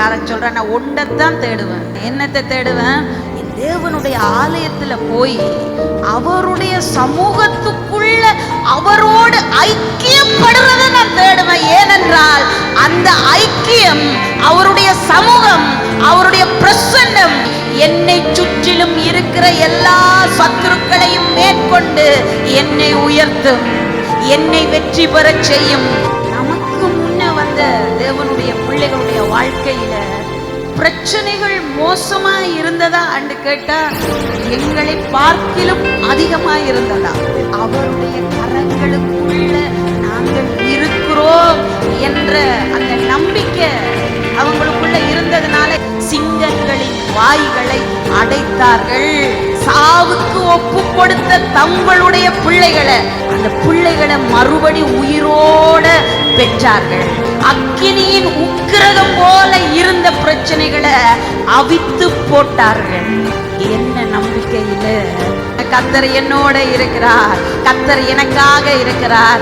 ஊழியக்காரன் சொல்றேன் நான் ஒண்டத்தான் தேடுவேன். என்னத்தை தேடுவேன்? என் தேவனுடைய ஆலயத்துல போய் அவருடைய சமூகத்துக்குள்ள அவரோடு ஐக்கியப்படுறதை நான் தேடுவேன். ஏனென்றால் அந்த ஐக்கியம் அவருடைய சமூகம் அவருடைய பிரசன்னம் என்னை சுற்றிலும் இருக்கிற எல்லா சத்துருக்களையும் மேற்கொண்டு என்னை உயர்த்தும் என்னை வெற்றி பெறச் செய்யும். நமக்கு முன்ன வந்த தேவன் வாழ்க்கையில பிரச்சனைகள் மோசமா இருந்ததா? அண்டு கேட்டா எங்களை பார்க்கிலும் அதிகமா இருந்ததா? அவருடைய கரங்களுக்குள்ள நாங்கள் இருக்கிறோம் என்ற அந்த நம்பிக்கை அவங்களுக்குள்ள இருந்ததுனால சிங்கங்களின் வாய்களை அடைத்தார்கள். சாவுக்கு ஒப்பு கொடுத்த தங்களுடைய பிள்ளைகளை அந்த பிள்ளைகளை மறுபடி உயிரோட பெற்றார்கள். அக்கினியின் உக்கிரகம் பிரச்சனைகளை அவித்து போட்டார்கள். என்ன நம்பிக்கையில்? கத்தர் என்னோட இருக்கிறார். கத்தர் எனக்காக இருக்கிறார்.